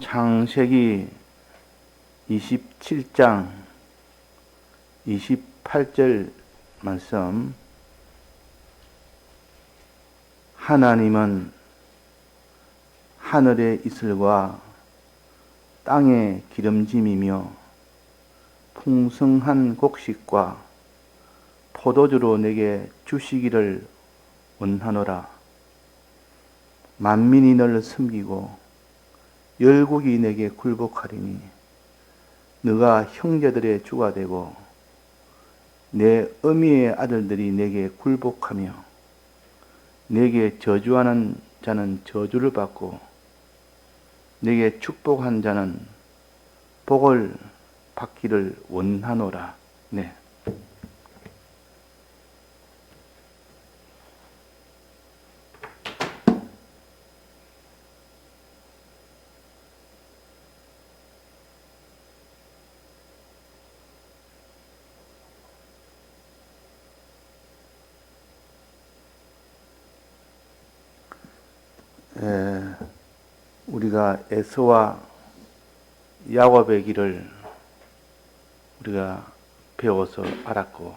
창세기 27장 28절 말씀 하나님은 하늘의 이슬과 땅의 기름짐이며 풍성한 곡식과 포도주로 내게 주시기를 원하노라. 만민이 너를 섬기고 열국이 내게 굴복하리니 너가 형제들의 주가 되고 내 어미의 아들들이 내게 굴복하며 내게 저주하는 자는 저주를 받고 내게 축복한 자는 복을 받기를 원하노라. 네. 우리가 에서와 야곱의 길을 우리가 배워서 알았고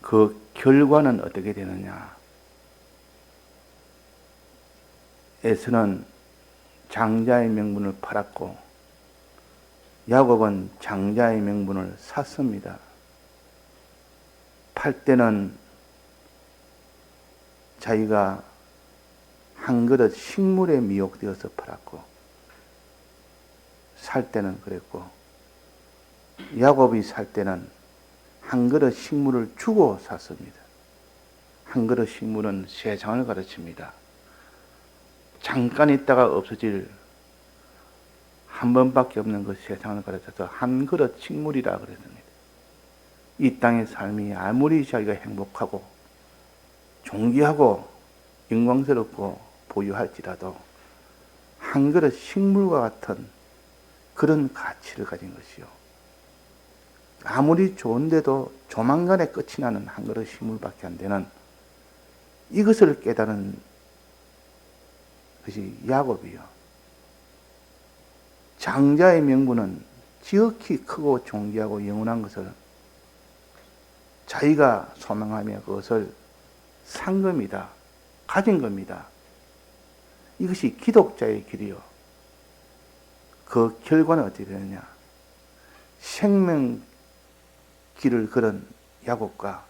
그 결과는 어떻게 되느냐? 에서는 장자의 명분을 팔았고 야곱은 장자의 명분을 샀습니다. 팔 때는 자기가 한 그릇 식물에 미혹되어서 팔았고 살 때는 그랬고 야곱이 살 때는 한 그릇 식물을 주고 샀습니다. 한 그릇 식물은 세상을 가르칩니다. 잠깐 있다가 없어질 한 번밖에 없는 그 세상을 가르쳐서 한 그릇 식물이라 그랬습니다. 이 땅의 삶이 아무리 자기가 행복하고 존귀하고 영광스럽고 보유할지라도 한 그릇 식물과 같은 그런 가치를 가진 것이요. 아무리 좋은데도 조만간에 끝이 나는 한 그릇 식물밖에 안 되는 이것을 깨달은 것이 야곱이요. 장자의 명분은 지극히 크고 존귀하고 영원한 것을 자기가 소망하며 그것을 산 겁니다. 가진 겁니다. 이것이 기독자의 길이요. 그 결과는 어떻게 되느냐? 생명 길을 걸은 야곱과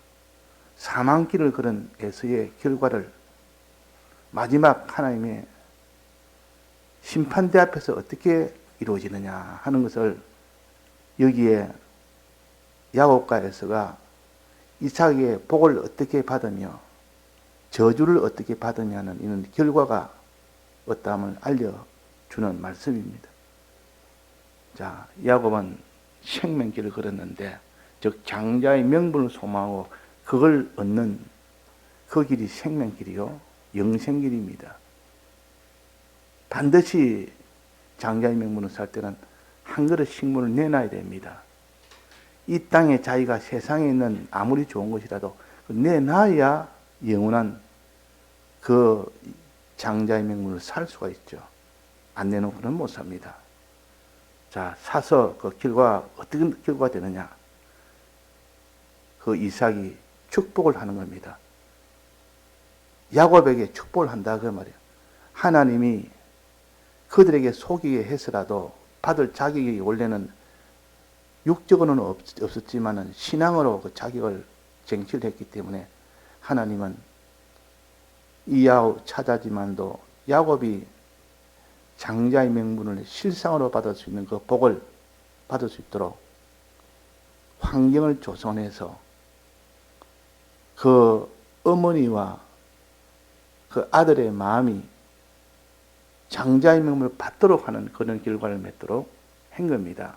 사망 길을 걸은 에서의 결과를 마지막 하나님의 심판대 앞에서 어떻게 이루어지느냐 하는 것을 여기에 야곱과 에서가 이삭의 복을 어떻게 받으며 저주를 어떻게 받으냐는 이런 결과가 어떠함을 알려주는 말씀입니다. 자, 야곱은 생명길을 걸었는데, 즉, 장자의 명분을 소망하고 그걸 얻는 그 길이 생명길이요, 영생길입니다. 반드시 장자의 명분을 살 때는 한 그릇 식물을 내놔야 됩니다. 이 땅에 자기가 세상에 있는 아무리 좋은 것이라도 내놔야 영원한 그 장자의 명분을 살 수가 있죠. 안 내놓고는 못 삽니다. 자, 사서 그 결과, 어떻게 결과가 되느냐? 그 이삭이 축복을 하는 겁니다. 야곱에게 축복을 한다, 그 말이에요. 하나님이 그들에게 속이게 해서라도 받을 자격이 원래는 육적으로는 없, 었지만은 신앙으로 그 자격을 쟁취를 했기 때문에 하나님은 이야후 찾아지만도 야곱이 장자의 명분을 실상으로 받을 수 있는 그 복을 받을 수 있도록 환경을 조성해서 그 어머니와 그 아들의 마음이 장자의 명분을 받도록 하는 그런 결과를 맺도록 한 겁니다.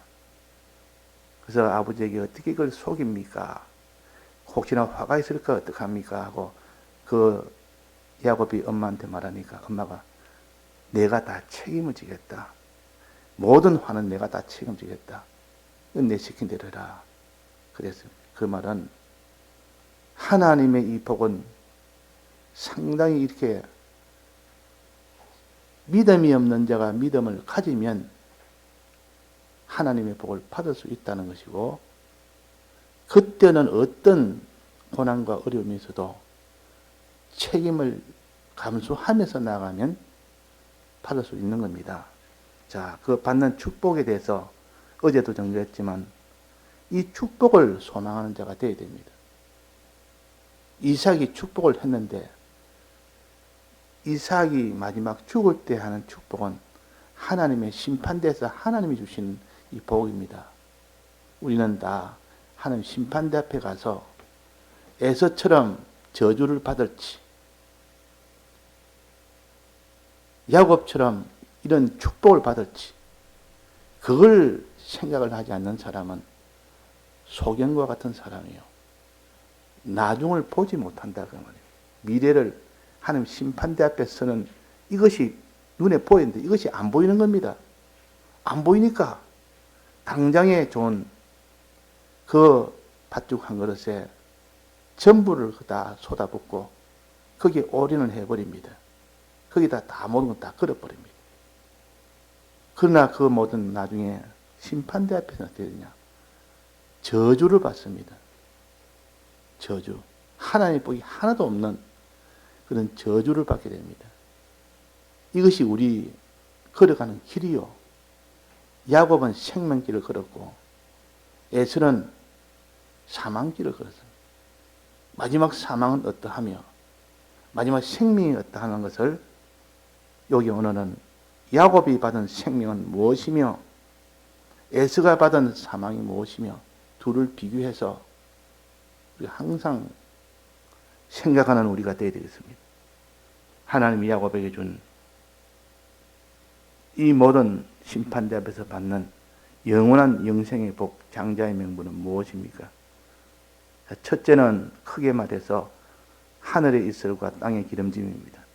그래서 아버지에게 어떻게 그걸 속입니까? 혹시나 화가 있을까 어떡합니까? 하고 그 야곱이 엄마한테 말하니까 엄마가 내가 다 책임을 지겠다. 모든 화는 내가 다 책임지겠다. 내 시킨 대로 해라. 그래서 그 말은 하나님의 이 복은 상당히 이렇게 믿음이 없는 자가 믿음을 가지면 하나님의 복을 받을 수 있다는 것이고 그때는 어떤 고난과 어려움이 있어도 책임을 감수하면서 나가면 받을 수 있는 겁니다. 자, 그 받는 축복에 대해서 어제도 정리했지만 이 축복을 소망하는 자가 되어야 됩니다. 이삭이 축복을 했는데 이삭이 마지막 죽을 때 하는 축복은 하나님의 심판대에서 하나님이 주신 이 복입니다. 우리는 다 하나님 심판대 앞에 가서 에서처럼 저주를 받을지 야곱처럼 이런 축복을 받을지 그걸 생각을 하지 않는 사람은 소경과 같은 사람이요. 나중을 보지 못한다 그 말이에요. 미래를 하나님 심판대 앞에 서는 이것이 눈에 보이는데 이것이 안 보이는 겁니다. 안 보이니까 당장에 좋은 그 팥죽 한 그릇에 전부를 다 쏟아붓고 거기에 올인을 해버립니다. 거기다 다 모든 걸다 걸어버립니다. 그러나 그 모든 나중에 심판대 앞에서 어떻게 되냐? 저주를 받습니다. 저주. 하나님 복이 하나도 없는 그런 저주를 받게 됩니다. 이것이 우리 걸어가는 길이요. 야곱은 생명길을 걸었고 에스는 사망길을 걸었습니다. 마지막 사망은 어떠하며 마지막 생명이 어떠하는 것을 여기 오늘은 야곱이 받은 생명은 무엇이며 에스가 받은 사망이 무엇이며 둘을 비교해서 항상 생각하는 우리가 되어야 되겠습니다. 하나님이 야곱에게 준 이 모든 심판대 앞에서 받는 영원한 영생의 복, 장자의 명분은 무엇입니까? 첫째는 크게 말해서 하늘의 이슬과 땅의 기름짐입니다.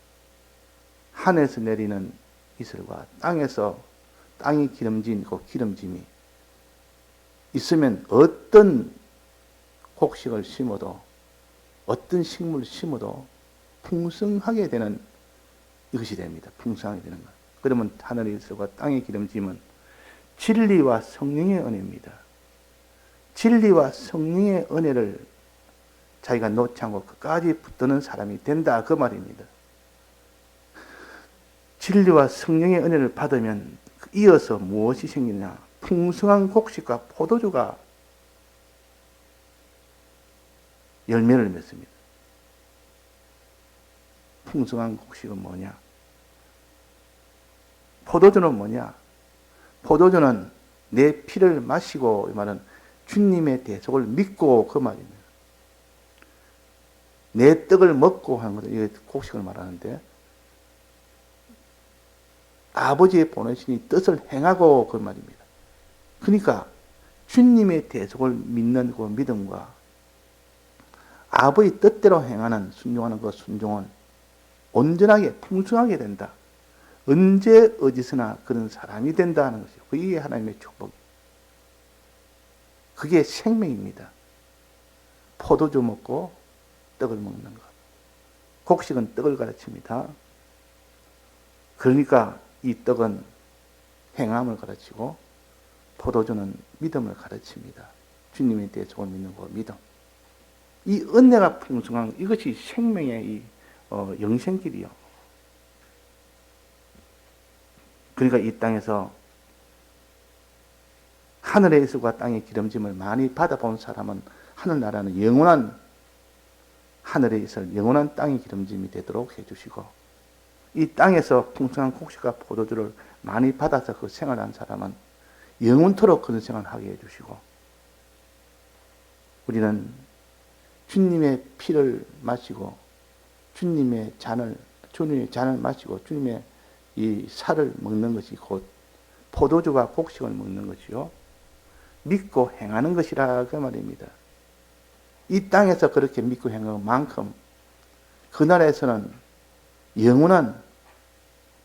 하늘에서 내리는 이슬과 땅에서 땅이 기름진고 기름짐이 있으면 어떤 곡식을 심어도 어떤 식물을 심어도 풍성하게 되는 이것이 됩니다. 풍성하게 되는 것. 그러면 하늘의 이슬과 땅의 기름짐은 진리와 성령의 은혜입니다. 진리와 성령의 은혜를 자기가 놓지 않고 끝까지 붙드는 사람이 된다. 그 말입니다. 진리와 성령의 은혜를 받으면 이어서 무엇이 생기냐? 풍성한 곡식과 포도주가 열매를 맺습니다. 풍성한 곡식은 뭐냐? 포도주는 뭐냐? 포도주는 내 피를 마시고 이 말은 주님의 대속을 믿고 그 말입니다. 내 떡을 먹고 하는 것을 이게 곡식을 말하는데 아버지의 보내신 뜻을 행하고 그 말입니다. 그러니까 주님의 대속을 믿는 그 믿음과 아버지 뜻대로 행하는 순종하는 그 순종은 온전하게 풍성하게 된다. 언제 어디서나 그런 사람이 된다는 것이죠. 그게 하나님의 축복이. 그게 생명입니다. 포도주 먹고 떡을 먹는 것. 곡식은 떡을 가르칩니다. 그러니까 이 떡은 행함을 가르치고 포도주는 믿음을 가르칩니다. 주님에 대해 조금 믿는 거 믿음. 이 은혜가 풍성한 이것이 생명의 이 어, 영생길이요. 그러니까 이 땅에서 하늘의 이슬과 땅의 기름짐을 많이 받아본 사람은 하늘나라는 영원한 하늘의 이슬, 영원한 땅의 기름짐이 되도록 해주시고 이 땅에서 풍성한 곡식과 포도주를 많이 받아서 그 생활한 사람은 영원토록 그런 생활을 하게 해주시고 우리는 주님의 피를 마시고 주님의 잔을 주님의 잔을 마시고 주님의 이 살을 먹는 것이 곧 포도주와 곡식을 먹는 것이요 믿고 행하는 것이라 그 말입니다. 이 땅에서 그렇게 믿고 행한 만큼 그 나라에서는 영원한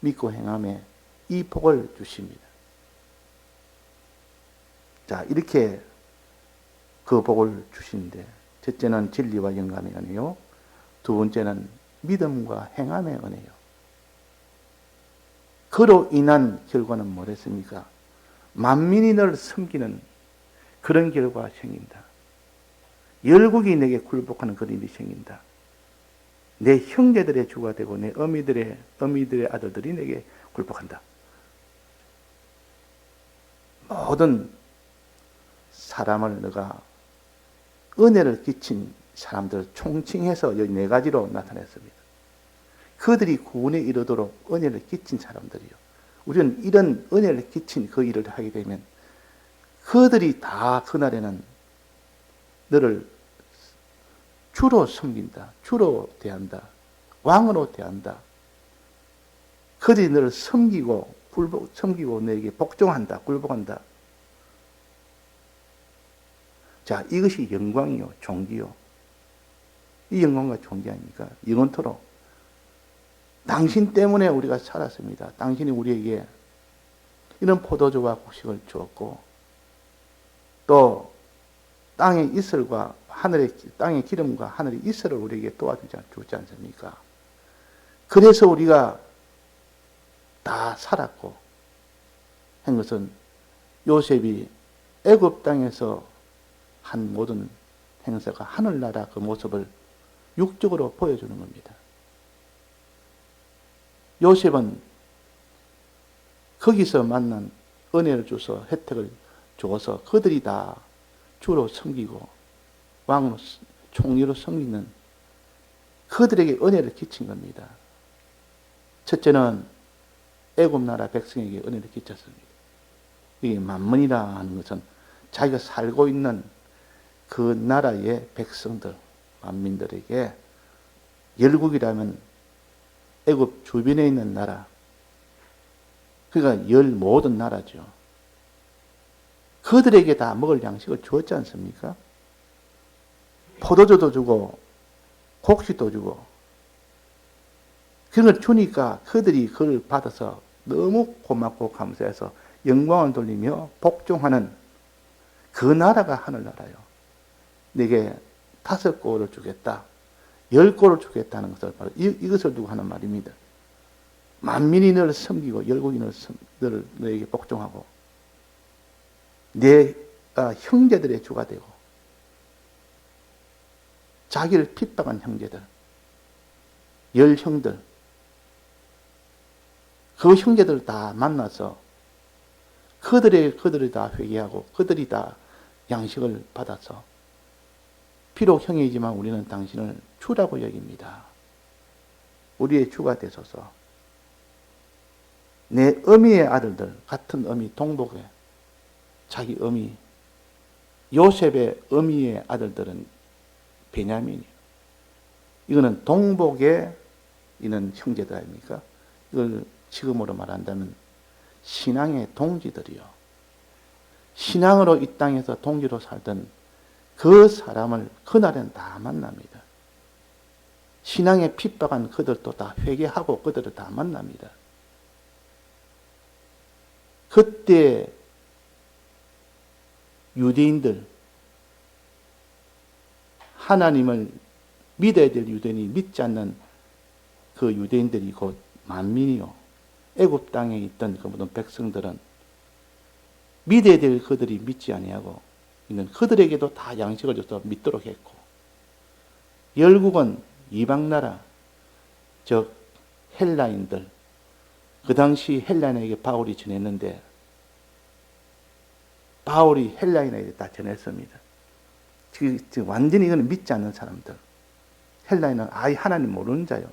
믿고 행함에 이 복을 주십니다. 자, 이렇게 그 복을 주시는데, 첫째는 진리와 영감의 은혜요. 두 번째는 믿음과 행함의 은혜요. 그로 인한 결과는 뭐랬습니까? 만민이 널 섬기는 그런 결과가 생긴다. 열국이 내게 굴복하는 그런 일이 생긴다. 내 형제들의 주가 되고 내 어미들의 어미들의 아들들이 내게 굴복한다. 모든 사람을 내가 은혜를 끼친 사람들 총칭해서 여기 네 가지로 나타냈습니다. 그들이 구원에 이르도록 은혜를 끼친 사람들이요. 우리는 이런 은혜를 끼친 그 일을 하게 되면 그들이 다 그날에는 너를 주로 섬긴다. 주로 대한다. 왕으로 대한다. 그들이 너를 섬기고 굴복, 섬기고 너에게 복종한다. 굴복한다. 자, 이것이 영광이요, 종기요. 이 영광과 종기 아닙니까? 영원토록. 당신 때문에 우리가 살았습니다. 당신이 우리에게 이런 포도주와 곡식을 주었고, 또 땅의 이슬과 하늘의 땅의 기름과 하늘의 이슬을 우리에게 도와주지 않- 주지 않습니까? 그래서 우리가 다 살았고 한 것은 요셉이 애굽 땅에서 한 모든 행사가 하늘나라 그 모습을 육적으로 보여주는 겁니다. 요셉은 거기서 만난 은혜를 줘서 혜택을 줘서 그들이 다 주로 섬기고 왕으로 총리로 섬기는 그들에게 은혜를 끼친 겁니다. 첫째는 애굽 나라 백성에게 은혜를 끼쳤습니다. 이 만문이라 하는 것은 자기가 살고 있는 그 나라의 백성들, 만민들에게 열국이라면 애굽 주변에 있는 나라, 그러니까 열 모든 나라죠. 그들에게 다 먹을 양식을 주었지 않습니까? 포도주도 주고 곡식도 주고 그런 걸 주니까 그들이 그걸 받아서 너무 고맙고 감사해서 영광을 돌리며 복종하는 그 나라가 하늘나라요. 내게 다섯 골을 주겠다. 열 골을 주겠다는 것을 바로 이, 이것을 두고 하는 말입니다. 만민이 너를 섬기고 열국이 너를, 너에게 복종하고 내 아, 형제들의 주가 되고 자기를 핍박한 형제들, 열 형들, 그 형제들 다 만나서 그들의 그들이 다 회개하고 그들이 다 양식을 받아서 비록 형이지만 우리는 당신을 주라고 여깁니다. 우리의 주가 되소서. 내 어미의 아들들 같은 어미 동복의 자기 어미 요셉의 어미의 아들들은 베냐민이에요. 이거는 동복의 이는 형제들 아닙니까? 이걸 지금으로 말한다면 신앙의 동지들이요. 신앙으로 이 땅에서 동지로 살던 그 사람을 그날엔 다 만납니다. 신앙에 핍박한 그들도 다 회개하고 그들을 다 만납니다. 그때 유대인들 하나님을 믿어야 될 유대인이 믿지 않는 그 유대인들이 곧 만민이요. 애굽 땅에 있던 그 모든 백성들은 믿어야 될 그들이 믿지 아니하고 있는 그들에게도 다 양식을 줘서 믿도록 했고 열국은 이방 나라 즉 헬라인들 그 당시 헬라인에게 바울이 전했는데 바울이 헬라인에게 다 전했습니다. 완전히 이거는 믿지 않는 사람들. 헬라인은 아예 하나님 모르는 자요.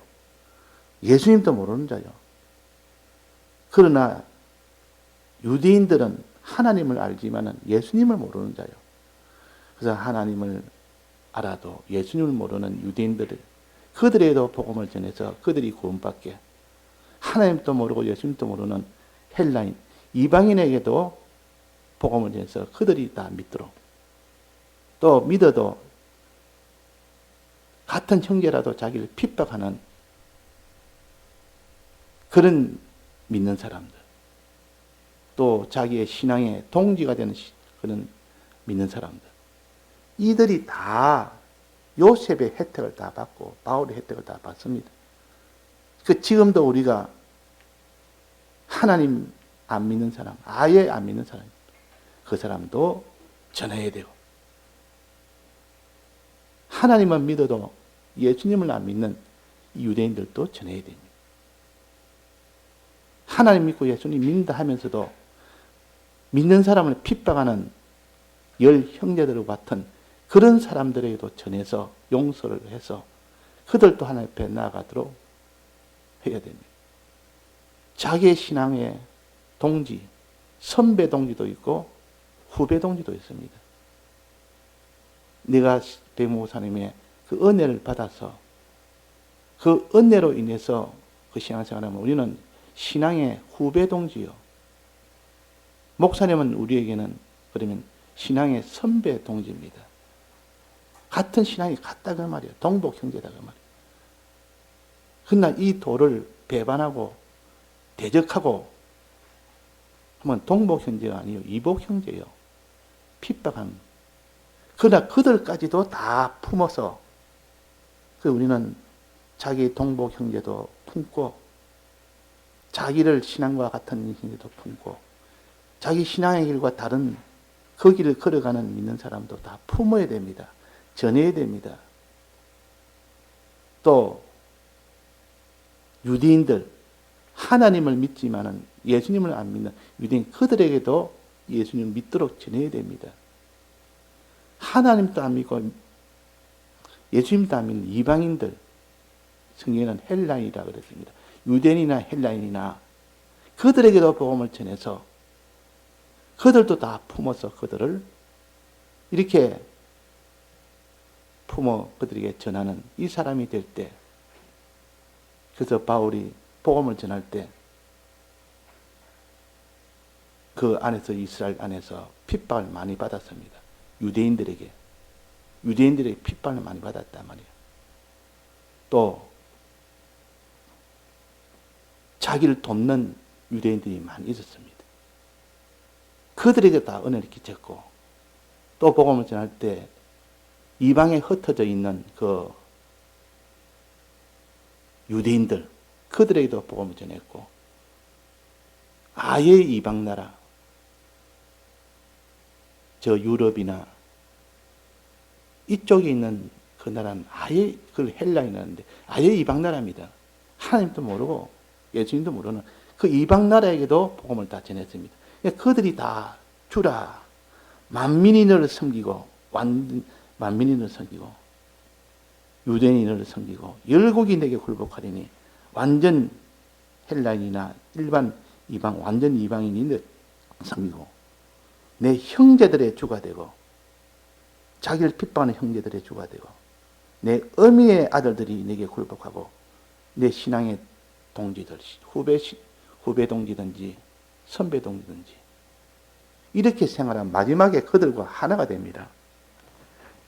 예수님도 모르는 자요. 그러나 유대인들은 하나님을 알지만은 예수님을 모르는 자요. 그래서 하나님을 알아도 예수님을 모르는 유대인들을 그들에도 복음을 전해서 그들이 구원받게 하나님도 모르고 예수님도 모르는 헬라인 이방인에게도 복음을 전해서 그들이 다 믿도록 또 믿어도 같은 형제라도 자기를 핍박하는 그런 믿는 사람들 또 자기의 신앙의 동지가 되는 시- 그런 믿는 사람들 이들이 다 요셉의 혜택을 다 받고 바울의 혜택을 다 받습니다. 그 지금도 우리가 하나님 안 믿는 사람, 아예 안 믿는 사람, 그 사람도 전해야 되고, 하나님만 믿어도 예수님을 안 믿는 유대인들도 전해야 됩니다. 하나님 믿고 예수님 믿는다 하면서도 믿는 사람을 핍박하는 열 형제들과 같은 그런 사람들에게도 전해서 용서를 해서 그들도 하나님 앞에 나아가도록 해야 됩니다. 자기의 신앙의 동지, 선배 동지도 있고 후배 동지도 있습니다. 내가 백모사님의 그 은혜를 받아서 그 은혜로 인해서 그 신앙생활하면 우리는 신앙의 후배 동지요. 목사님은 우리에게는 그러면 신앙의 선배 동지입니다. 같은 신앙이 같다 그 말이에요. 동복 형제다 그 말이에요. 그러나 이 도를 배반하고 대적하고 하면 동복 형제가 아니요 이복 형제요. 핍박한. 그러나 그들까지도 다 품어서 그 우리는 자기 동복 형제도 품고 자기를 신앙과 같은 형제도 품고 자기 신앙의 길과 다른 그 길을 걸어가는 믿는 사람도 다 품어야 됩니다. 전해야 됩니다. 또 유대인들 하나님을 믿지만은 예수님을 안 믿는 유대인 그들에게도 예수님을 믿도록 전해야 됩니다. 하나님도 안 믿고 예수님도 안 믿는 이방인들 성경에는 헬라인이라 그랬습니다. 유대인이나 헬라인이나 그들에게도 복음을 전해서 그들도 다 품어서 그들을 이렇게 품어 그들에게 전하는 이 사람이 될 때, 그래서 바울이 복음을 전할 때, 그 안에서 이스라엘 안에서 핍박을 많이 받았습니다. 유대인들에게. 유대인들에게 핍박을 많이 받았단 말이에요. 또, 자기를 돕는 유대인들이 많이 있었습니다. 그들에게 다 은혜를 끼쳤고, 또 복음을 전할 때 이방에 흩어져 있는 그 유대인들, 그들에게도 복음을 전했고, 아예 이방 나라, 저 유럽이나 이쪽에 있는 그 나라는 아예 그 헬라인이라는데 아예 이방 나라입니다. 하나님도 모르고 예수님도 모르는 그 이방 나라에게도 복음을 다 전했습니다. 그러니까 그들이 다 주라 만민이 너를 섬기고 완 만민이 너를 섬기고 유대인이 너를 섬기고 열국이 내게 굴복하리니 완전 헬라인이나 일반 이방 완전 이방인이 너를 섬기고 내 형제들의 주가 되고 자기를 핍박하는 형제들의 주가 되고 내 어미의 아들들이 내게 굴복하고 내 신앙의 동지들 후배 후배 동지든지 선배 동지든지 이렇게 생활한 마지막에 그들과 하나가 됩니다.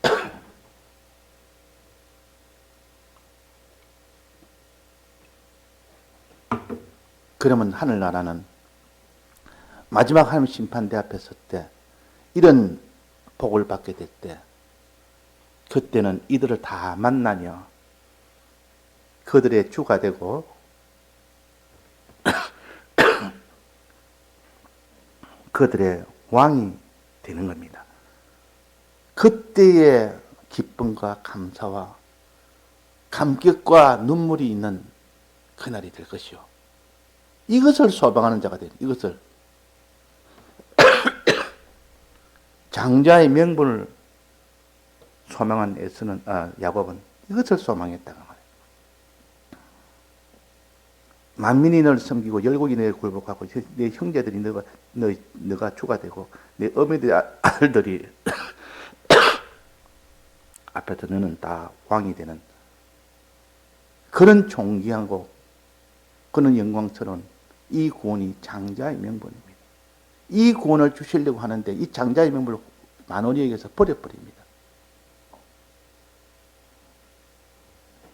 그러면 하늘나라는 마지막 하나님 심판대 앞에 섰때 이런 복을 받게 될때 그때는 이들을 다 만나며 그들의 주가 되고 그들의 왕이 되는 겁니다. 그때의 기쁨과 감사와 감격과 눈물이 있는 그날이 될 것이요. 이것을 소방하는 자가 되 이것을 장자의 명분을 소망한 에스는 아, 야곱은 이것을 소망했다가 말이에요. 만민이 너를 섬기고 열국이 너를 굴복하고 내 형제들이 너가 너, 너가 주가 되고 내 어머니들 아들들이 앞에서 너는 다 왕이 되는 그런 존귀하고 그런 영광스러운 이 구원이 장자의 명분입니다. 이 구원을 주시려고 하는데 이 장자의 명분을 만원이에게서 버려버립니다.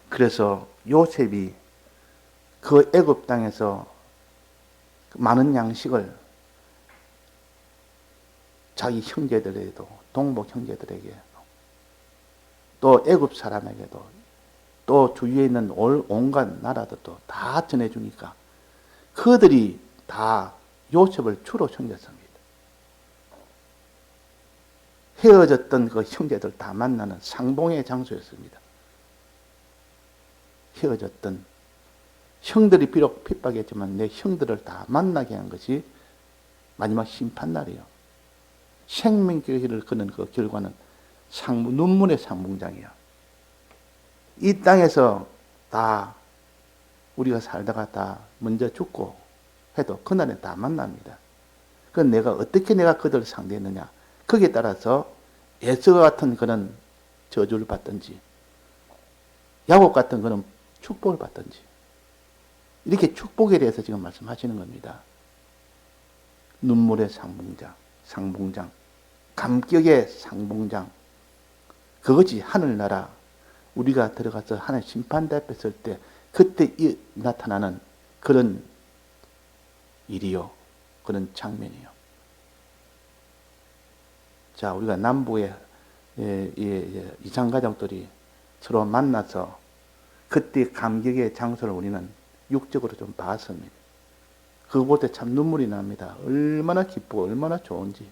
그래서 요셉이 그 애굽 땅에서 많은 양식을 자기 형제들에게도 동복 형제들에게 또 애굽 사람에게도 또 주위에 있는 온갖 나라들도 다 전해주니까 그들이 다 요셉을 주로 섬겼습니다. 헤어졌던 그 형제들 다 만나는 상봉의 장소였습니다. 헤어졌던 형들이 비록 핍박했지만 내 형들을 다 만나게 한 것이 마지막 심판날이요. 생명길을 걷는 그 결과는 상, 눈물의 상봉장이야. 이 땅에서 다 우리가 살다가 다 먼저 죽고 해도 그날에 다 만납니다. 그건 내가 어떻게 내가 그들을 상대했느냐. 거기에 따라서 예수와 같은 그런 저주를 받든지 야곱 같은 그런 축복을 받든지 이렇게 축복에 대해서 지금 말씀하시는 겁니다. 눈물의 상봉장, 상봉장, 감격의 상봉장. 그것이 하늘나라 우리가 들어가서 하나님 심판대 앞에 설 때 그때 이 나타나는 그런 일이요. 그런 장면이요. 자, 우리가 남부의 예, 예, 예, 이상 가족들이 서로 만나서 그때 감격의 장소를 우리는 육적으로 좀 봤습니다. 때참 눈물이 납니다. 얼마나 기쁘고 얼마나 좋은지.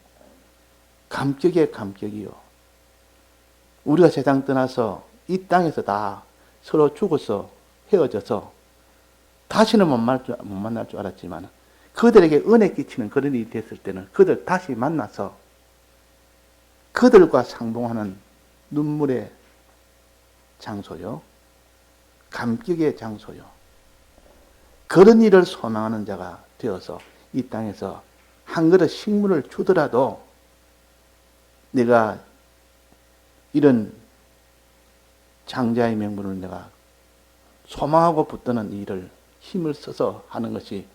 감격의 감격이요. 우리가 세상 떠나서 이 땅에서 다 서로 죽어서 헤어져서 다시는 못 만날 줄, 못 만날 줄 알았지만 그들에게 은혜 끼치는 그런 일이 됐을 때는 그들 다시 만나서 그들과 상봉하는 눈물의 장소요. 감격의 장소요. 그런 일을 소망하는 자가 되어서 이 땅에서 한 그릇 식물을 주더라도 내가 이런 장자의 명분을 내가 소망하고 붙드는 일을 힘을 써서 하는 것이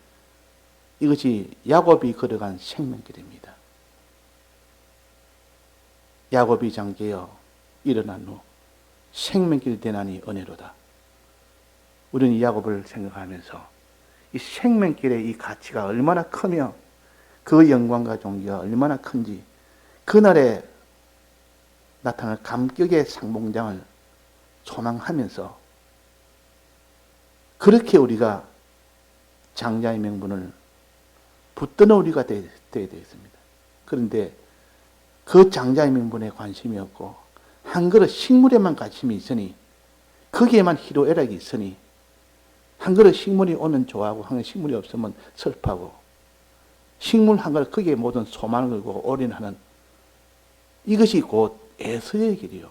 이것이 야곱이 걸어간 생명길입니다. 야곱이 장계여 일어난 후 생명길 대난이 은혜로다. 우리는 이 야곱을 생각하면서 이 생명길의 이 가치가 얼마나 크며 그 영광과 존귀가 얼마나 큰지 그날에 나타날 감격의 상봉장을 소망하면서 그렇게 우리가 장자의 명분을 붙드는 우리가 되어야 되겠습니다. 그런데 그 장자의 명분에 관심이 없고 한 그릇 식물에만 관심이 있으니 거기에만 희로애락이 있으니 한 그릇 식물이 오면 좋아하고 한 그릇 식물이 없으면 슬퍼하고 식물 한 그릇 거기에 모든 소망을 걸고 올인하는 이것이 곧 에서의 길이요.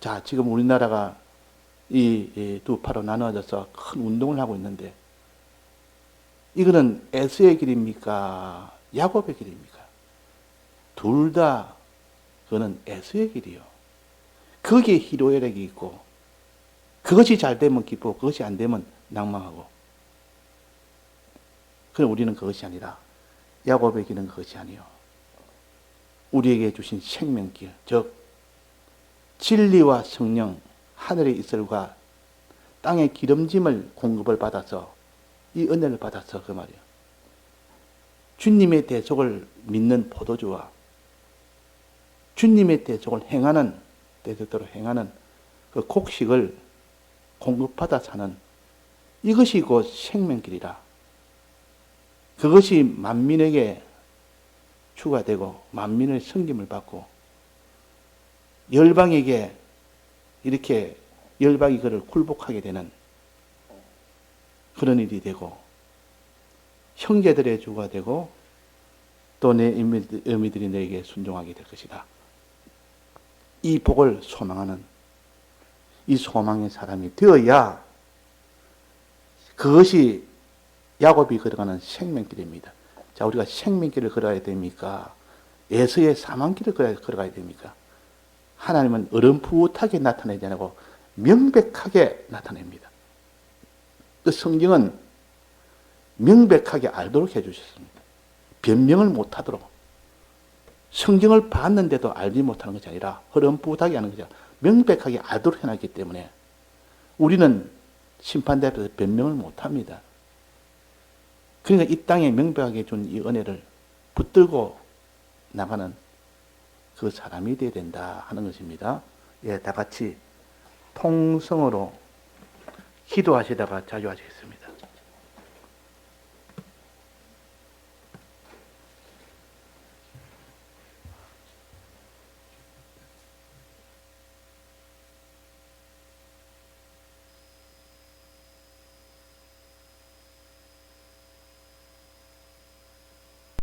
자, 지금 우리나라가 이 두 파로 나누어져서 큰 운동을 하고 있는데 이거는 에서의 길입니까? 야곱의 길입니까? 둘 다 그거는 에서의 길이요. 거기에 희로애락이 있고 그것이 잘 되면 기쁘고 그것이 안 되면 낭망하고 그럼 우리는 그것이 아니라 야곱의 길은 그것이 아니요. 우리에게 주신 생명길, 즉 진리와 성령, 하늘의 이슬과 땅의 기름짐을 공급을 받아서 이 은혜를 받아서 그 말이야. 주님의 대속을 믿는 포도주와 주님의 대속을 행하는 대속대로 행하는 그 곡식을 공급받아 사는 이것이 곧 생명길이라. 그것이 만민에게 추가되고 만민의 성김을 받고 열방에게 이렇게 열방이 그를 굴복하게 되는 그런 일이 되고 형제들의 주가 되고 또내 어미들이 내게 순종하게 될 것이다. 이 복을 소망하는 이 소망의 사람이 되어야 그것이 야곱이 걸어가는 생명길입니다. 자, 우리가 생명길을 걸어야 됩니까? 예서의 사망길을 걸어가야 됩니까? 하나님은 어렴풋하게 나타내지 않고 명백하게 나타냅니다. 그 성경은 명백하게 알도록 해주셨습니다. 변명을 못하도록. 성경을 봤는데도 알지 못하는 것이 아니라 허름풋하게 하는 것이 아니라 명백하게 알도록 해놨기 때문에 우리는 심판대 앞에서 변명을 못합니다. 그러니까 이 땅에 명백하게 준 이 은혜를 붙들고 나가는 그 사람이 되어야 된다 하는 것입니다. 예, 다 같이 통성으로 기도하시다가 자주 하시겠습니다.